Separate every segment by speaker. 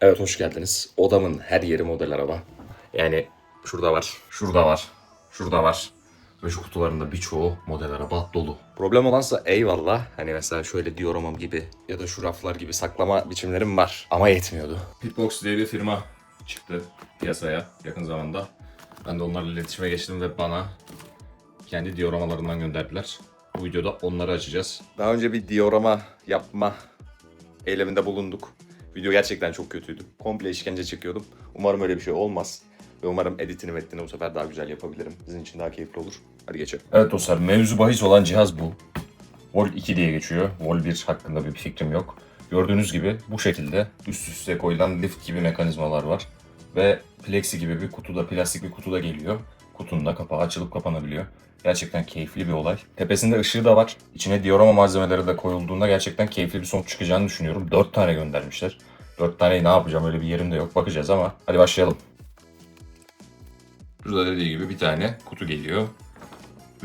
Speaker 1: Evet hoş geldiniz. Odamın her yeri model araba. Yani şurada var, şurada var, şurada var. Ve şu kutularında birçoğu model araba dolu. Problem olansa eyvallah. Hani mesela şöyle dioromam gibi ya da şu raflar gibi saklama biçimlerim var. Ama yetmiyordu. Pitbox diye bir firma çıktı piyasaya yakın zamanda. Ben de onlarla iletişime geçtim ve bana kendi dioramalarından gönderdiler. Bu videoda onları açacağız. Daha önce bir diorama yapma eyleminde bulunduk. Video gerçekten çok kötüydü. Komple işkence çekiyordum. Umarım öyle bir şey olmaz. Ve umarım editini metnini bu sefer daha güzel yapabilirim. Sizin için daha keyifli olur. Hadi geçelim. Evet dostlar mevzu bahis olan cihaz bu. Vol 2 diye geçiyor. Vol 1 hakkında bir fikrim yok. Gördüğünüz gibi bu şekilde üst üste koyulan lift gibi mekanizmalar var. Ve plexi gibi bir kutuda, plastik bir kutuda geliyor. Kutunun da kapağı açılıp kapanabiliyor. Gerçekten keyifli bir olay. Tepesinde ışığı da var. İçine diorama malzemeleri de koyulduğunda gerçekten keyifli bir sonuç çıkacağını düşünüyorum. 4 tane göndermişler. 4 taneyi ne yapacağım öyle bir yerim de yok. Bakacağız ama hadi başlayalım. Burada dediği gibi bir tane kutu geliyor.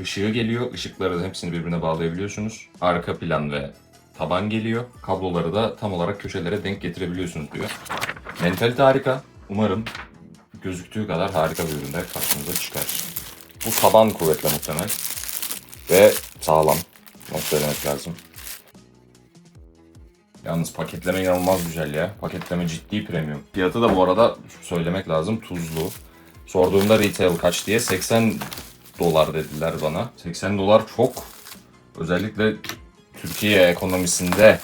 Speaker 1: Işığı geliyor. Işıkları da hepsini birbirine bağlayabiliyorsunuz. Arka plan ve taban geliyor. Kabloları da tam olarak köşelere denk getirebiliyorsunuz diyor. Mentalite harika. Umarım gözüktüğü kadar harika bir üründe karşımıza çıkar. Bu taban kuvvetle muhtemel. Ve sağlam. Onu söylemek lazım. Yalnız paketleme inanılmaz güzel ya. Paketleme ciddi premium. Fiyatı da bu arada söylemek lazım tuzlu. Sorduğumda retail kaç diye 80 dolar dediler bana. 80 dolar çok. Özellikle Türkiye ekonomisinde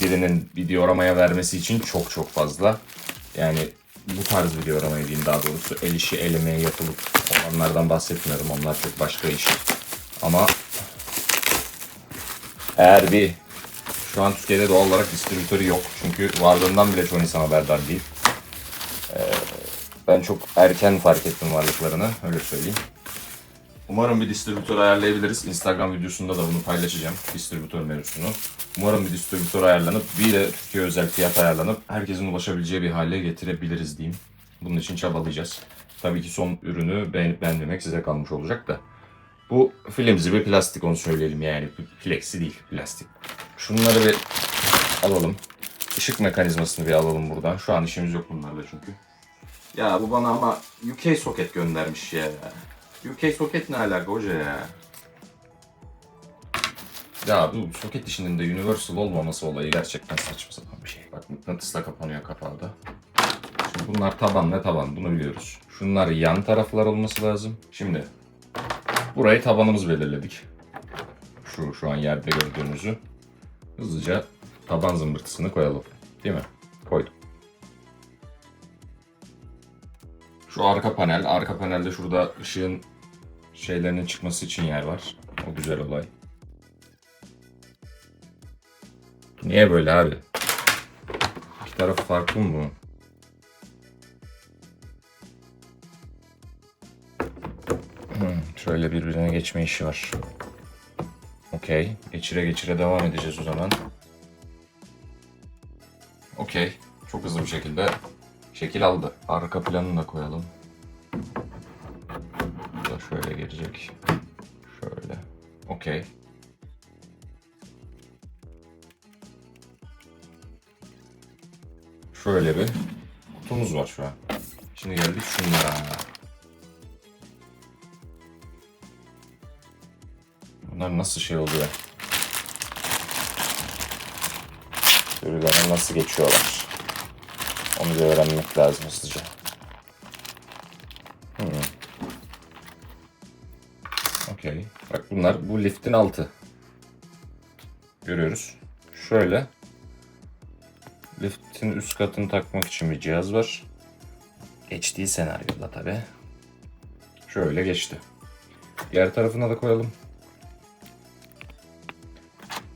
Speaker 1: birinin bir dioramaya vermesi için çok çok fazla. Yani bu tarz bir dioramayı diyeyim daha doğrusu. El işi el emeği yapılıp olanlardan bahsetmiyorum. Onlar çok başka iş. Ama eğer bir şu an Türkiye'de doğal olarak distribütörü yok. Çünkü varlığından bile çoğu insan haberdar değil. Ee, ben çok erken fark ettim varlıklarını. Öyle söyleyeyim. Umarım bir distribütör ayarlayabiliriz. Instagram videosunda da bunu paylaşacağım. Distribütör mevzusunu. Umarım bir distribütör ayarlanıp bir de Türkiye özel fiyat ayarlanıp herkesin ulaşabileceği bir hale getirebiliriz diyeyim. Bunun için çabalayacağız. Tabii ki son ürünü beğenip beğenmemek size kalmış olacak da. Bu filmzi bir plastik onu söyleyelim yani. Flexi değil plastik. Şunları bir alalım. Işık mekanizmasını bir alalım buradan. Şu an işimiz yok bunlarla çünkü. Ya bu bana ama UK soket göndermiş ya. UK soket ne alaka hoca ya? Ya bu soket işinin de universal olmaması olayı gerçekten saçma sapan bir şey. Bak mıknatısla kapanıyor kapağı da. Şimdi bunlar taban ve taban bunu biliyoruz. Şunlar yan taraflar olması lazım. Şimdi burayı tabanımız belirledik. Şu şu an yerde gördüğünüzü. Hızlıca taban zımbırtısını koyalım. Değil mi? Koydum. Şu arka panel, arka panelde şurada ışığın şeylerinin çıkması için yer var. O güzel olay. Niye böyle abi? İki tarafı farklı mı bu? Hmm, şöyle birbirine geçme işi var. Okey. Geçire geçire devam edeceğiz o zaman. Okey. Çok hızlı bir şekilde şekil aldı. Arka planını da koyalım. Şöyle gelecek. Şöyle. Okey. Şöyle bir kutumuz var şu an. Şimdi geldik şunlara. Bunlar nasıl şey oluyor? Sürülerine nasıl geçiyorlar? Onu da öğrenmek lazım hızlıca. Bunlar bu liftin altı. Görüyoruz. Şöyle. Liftin üst katını takmak için bir cihaz var. Geçtiği senaryoda tabi. Şöyle geçti. Diğer tarafına da koyalım.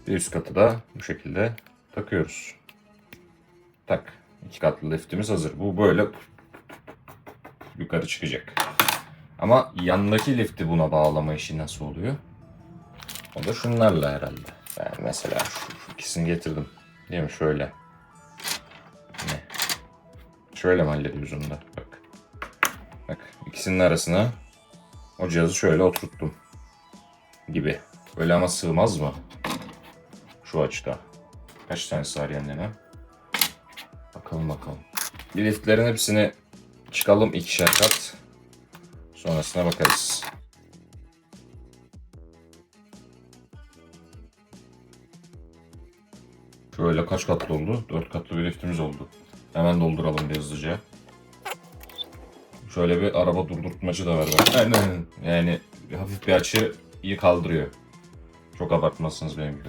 Speaker 1: Bir üst katı da bu şekilde takıyoruz. Tak. İki katlı liftimiz hazır. Bu böyle yukarı çıkacak. Ama yandaki lifti buna bağlama işi nasıl oluyor? O da şunlarla herhalde. Yani mesela şu, ikisini getirdim. Değil mi? Şöyle. Ne? Şöyle mi hallediyoruz onu da? Bak. Bak ikisinin arasına o cihazı şöyle oturttum. Gibi. Böyle ama sığmaz mı? Şu açıda. Kaç tane sığar yanlarına? Bakalım. Bakalım liftlerin hepsini çıkalım ikişer kat. Sonrasına bakarız. Şöyle kaç katlı oldu? 4 katlı bir liftimiz oldu. Hemen dolduralım bir hızlıca. Şöyle bir araba durdurtmacı da var. Aynen. Yani hafif bir açı iyi kaldırıyor. Çok abartmazsınız benim gibi.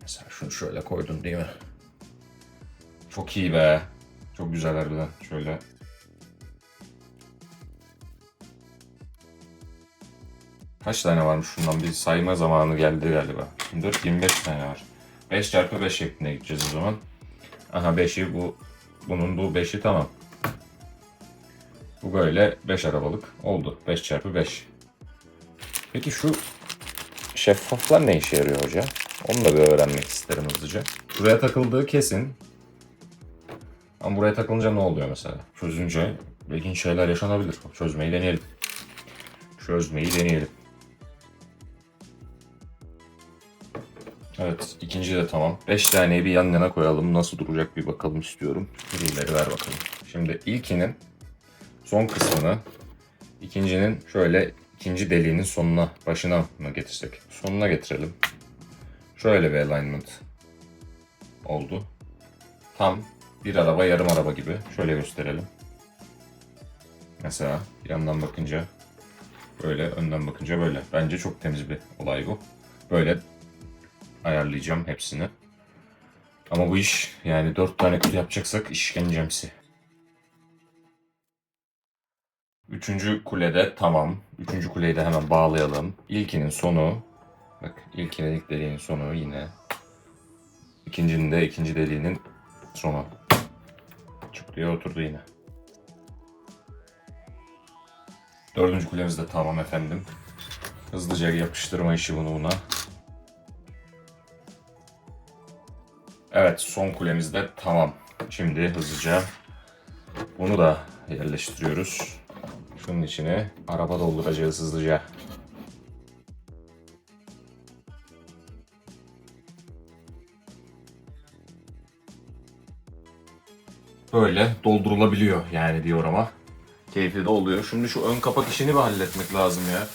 Speaker 1: Mesela şunu şöyle koydun değil mi? Çok iyi be. Çok güzel harbiden. Şöyle. Kaç tane varmış şundan bir sayma zamanı geldi galiba. 24 25 tane var. 5 çarpı 5 şeklinde gideceğiz o zaman. Aha 5'i bu bunun bu 5'i tamam. Bu böyle 5 arabalık oldu. 5 çarpı 5. Peki şu şeffaflar ne işe yarıyor hoca? Onu da bir öğrenmek isterim hızlıca. Buraya takıldığı kesin. Ama buraya takılınca ne oluyor mesela? Çözünce ilginç şeyler yaşanabilir. Çözmeyi deneyelim. Çözmeyi deneyelim. Evet, ikinci de tamam. 5 taneyi bir yan yana koyalım. Nasıl duracak bir bakalım istiyorum. Birileri ver bakalım. Şimdi ilkinin son kısmını, ikincinin şöyle ikinci deliğinin sonuna, başına mı getirsek? Sonuna getirelim. Şöyle bir alignment oldu. Tam bir araba yarım araba gibi. Şöyle gösterelim. Mesela yandan bakınca böyle, önden bakınca böyle. Bence çok temiz bir olay bu. Böyle ayarlayacağım hepsini. Ama bu iş yani dört tane kutu yapacaksak işkencemsi. Üçüncü kulede tamam. Üçüncü kuleyi de hemen bağlayalım. İlkinin sonu. Bak ilkinin ilk deliğinin sonu yine. İkincinin de ikinci deliğinin sonu. Çık diye oturdu yine. Dördüncü kulemiz de tamam efendim. Hızlıca yapıştırma işi bunu buna. Evet son kulemiz de tamam. Şimdi hızlıca bunu da yerleştiriyoruz. Şunun içine araba dolduracağız hızlıca. Böyle doldurulabiliyor yani diyor ama. Keyifli de oluyor. Şimdi şu ön kapak işini bir halletmek lazım ya.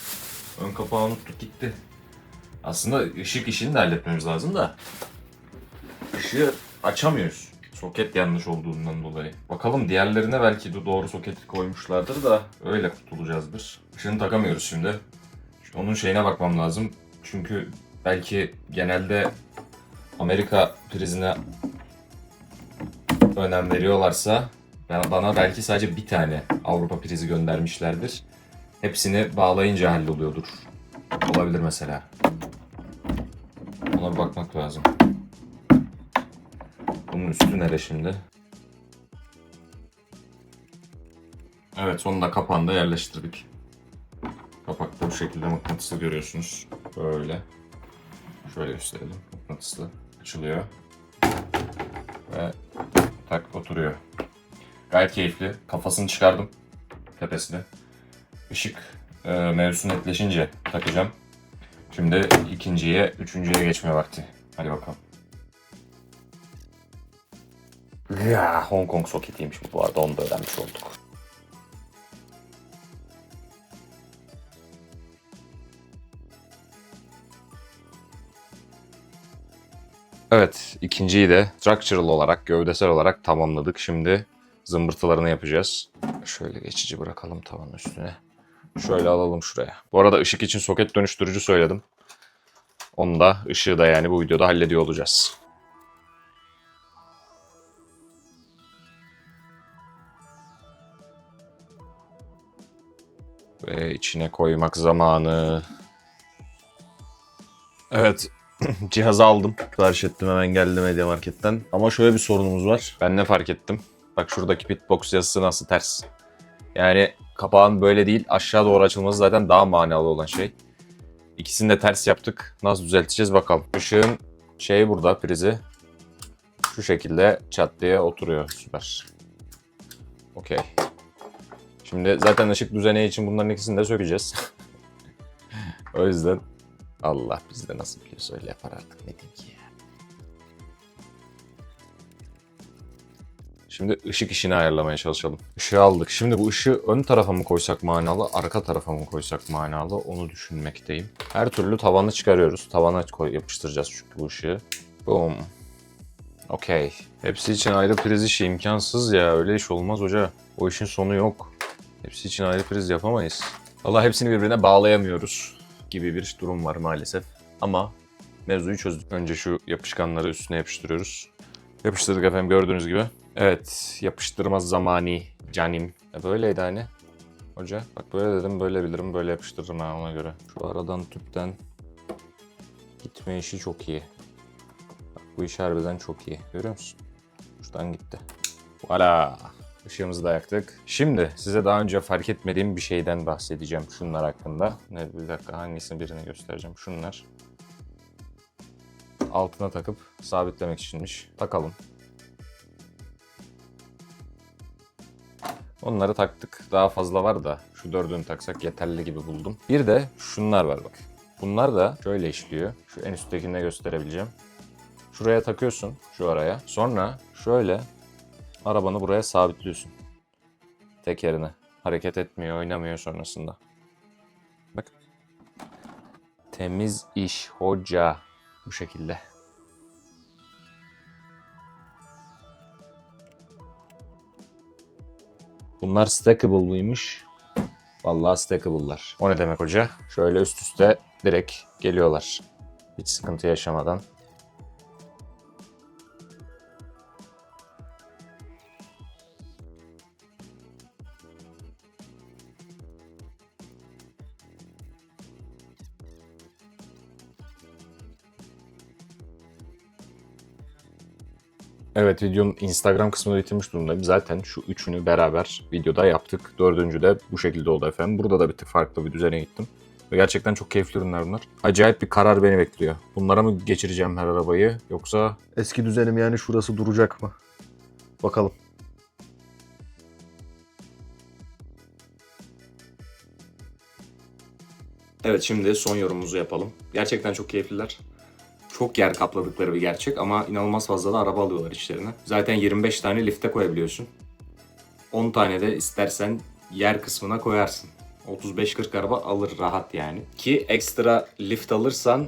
Speaker 1: Ön kapağı unuttuk gitti. Aslında ışık işini de halletmemiz lazım da. Işığı açamıyoruz. Soket yanlış olduğundan dolayı. Bakalım diğerlerine belki de doğru soketi koymuşlardır da öyle kurtulacağızdır. Işığını takamıyoruz şimdi. Onun şeyine bakmam lazım. Çünkü belki genelde Amerika prizine önem veriyorlarsa bana belki sadece bir tane Avrupa prizi göndermişlerdir. Hepsini bağlayınca halloluyordur. Olabilir mesela. Ona bir bakmak lazım. Bunun üstü nere şimdi? Evet sonunda kapağını da yerleştirdik. Kapakta bu şekilde mıknatıslı görüyorsunuz. Böyle. Şöyle gösterelim. Mıknatıslı. Açılıyor. Ve tak oturuyor. Gayet keyifli. Kafasını çıkardım. Tepesine. Işık e, mevzusu netleşince takacağım. Şimdi ikinciye, üçüncüye geçme vakti. Hadi bakalım. Ya Hong Kong soketiymiş bu bu arada onu da öğrenmiş olduk. Evet, ikinciyi de structural olarak, gövdesel olarak tamamladık. Şimdi zımbırtılarını yapacağız. Şöyle geçici bırakalım tavanın üstüne. Şöyle alalım şuraya. Bu arada ışık için soket dönüştürücü söyledim. Onu da ışığı da yani bu videoda hallediyor olacağız. Ve içine koymak zamanı. Evet. Cihazı aldım. Sipariş ettim hemen geldi Media Market'ten. Ama şöyle bir sorunumuz var. Ben ne fark ettim? Bak şuradaki Pitbox yazısı nasıl ters. Yani kapağın böyle değil aşağı doğru açılması zaten daha manalı olan şey. İkisini de ters yaptık. Nasıl düzelteceğiz bakalım. Işığın şeyi burada prizi. Şu şekilde çat diye oturuyor. Süper. Okey. Şimdi zaten ışık düzeneği için bunların ikisini de sökeceğiz. o yüzden Allah bizde nasıl biliyorsa öyle yapar artık ne diyeyim ki ya. Şimdi ışık işini ayarlamaya çalışalım. Işığı aldık. Şimdi bu ışığı ön tarafa mı koysak manalı, arka tarafa mı koysak manalı onu düşünmekteyim. Her türlü tavanı çıkarıyoruz. Tavana yapıştıracağız çünkü bu ışığı. Boom. Okey. Hepsi için ayrı priz işi imkansız ya. Öyle iş olmaz hoca. O işin sonu yok. Hepsi için ayrı priz yapamayız. Allah hepsini birbirine bağlayamıyoruz gibi bir durum var maalesef. Ama mevzuyu çözdük. Önce şu yapışkanları üstüne yapıştırıyoruz. Yapıştırdık efendim gördüğünüz gibi. Evet yapıştırma zamani canim. E böyleydi hani. Hoca bak böyle dedim böyle bilirim böyle yapıştırırım ha ona göre. Şu aradan tüpten gitme işi çok iyi. Bak bu iş harbiden çok iyi. Görüyor musun? Şuradan gitti. Voilà. Işığımızı da yaktık. Şimdi size daha önce fark etmediğim bir şeyden bahsedeceğim şunlar hakkında. Ne bir dakika hangisini birini göstereceğim. Şunlar. Altına takıp sabitlemek içinmiş. Takalım. Onları taktık. Daha fazla var da şu dördünü taksak yeterli gibi buldum. Bir de şunlar var bak. Bunlar da şöyle işliyor. Şu en üsttekini gösterebileceğim. Şuraya takıyorsun şu araya. Sonra şöyle arabanı buraya sabitliyorsun. Tekerine. Hareket etmiyor, oynamıyor sonrasında. Bak. Temiz iş hoca. Bu şekilde. Bunlar stackable mıymış? Vallahi stackable'lar. O ne demek hoca? Şöyle üst üste direkt geliyorlar. Hiç sıkıntı yaşamadan. Evet videonun Instagram kısmını bitirmiş durumdayım. Zaten şu üçünü beraber videoda yaptık. Dördüncü de bu şekilde oldu efendim. Burada da bir tık farklı bir düzene gittim. Ve gerçekten çok keyifli ürünler bunlar. Acayip bir karar beni bekliyor. Bunlara mı geçireceğim her arabayı yoksa...
Speaker 2: Eski düzenim yani şurası duracak mı? Bakalım.
Speaker 1: Evet şimdi son yorumumuzu yapalım. Gerçekten çok keyifliler. Çok yer kapladıkları bir gerçek ama inanılmaz fazla da araba alıyorlar içlerine. Zaten 25 tane lifte koyabiliyorsun. 10 tane de istersen yer kısmına koyarsın. 35-40 araba alır rahat yani. Ki ekstra lift alırsan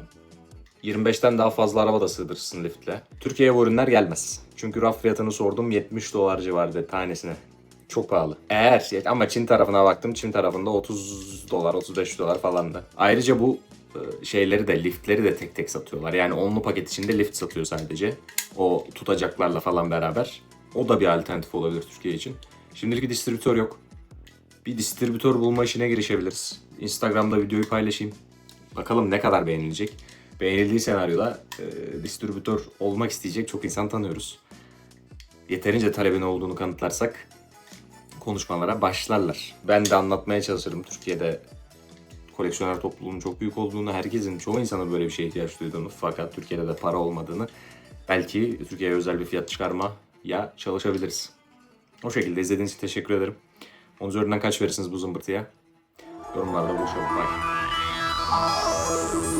Speaker 1: 25'ten daha fazla araba da sığdırırsın liftle. Türkiye'ye bu ürünler gelmez. Çünkü raf fiyatını sordum 70 dolar civarında tanesine. Çok pahalı. Eğer ama Çin tarafına baktım. Çin tarafında 30 dolar, 35 dolar falandı. Ayrıca bu şeyleri de liftleri de tek tek satıyorlar. Yani onlu paket içinde lift satıyor sadece. O tutacaklarla falan beraber. O da bir alternatif olabilir Türkiye için. Şimdilik bir distribütör yok. Bir distribütör bulma işine girişebiliriz. Instagram'da videoyu paylaşayım. Bakalım ne kadar beğenilecek. Beğenildiği senaryoda e, distribütör olmak isteyecek çok insan tanıyoruz. Yeterince talebin olduğunu kanıtlarsak konuşmalara başlarlar. Ben de anlatmaya çalışırım Türkiye'de koleksiyoner topluluğunun çok büyük olduğunu, herkesin, çoğu insanın böyle bir şeye ihtiyaç duyduğunu fakat Türkiye'de de para olmadığını belki Türkiye'ye özel bir fiyat çıkarmaya çalışabiliriz. O şekilde izlediğiniz için teşekkür ederim. 10 üzerinden kaç verirsiniz bu zımbırtıya? Yorumlarda buluşalım. Bye.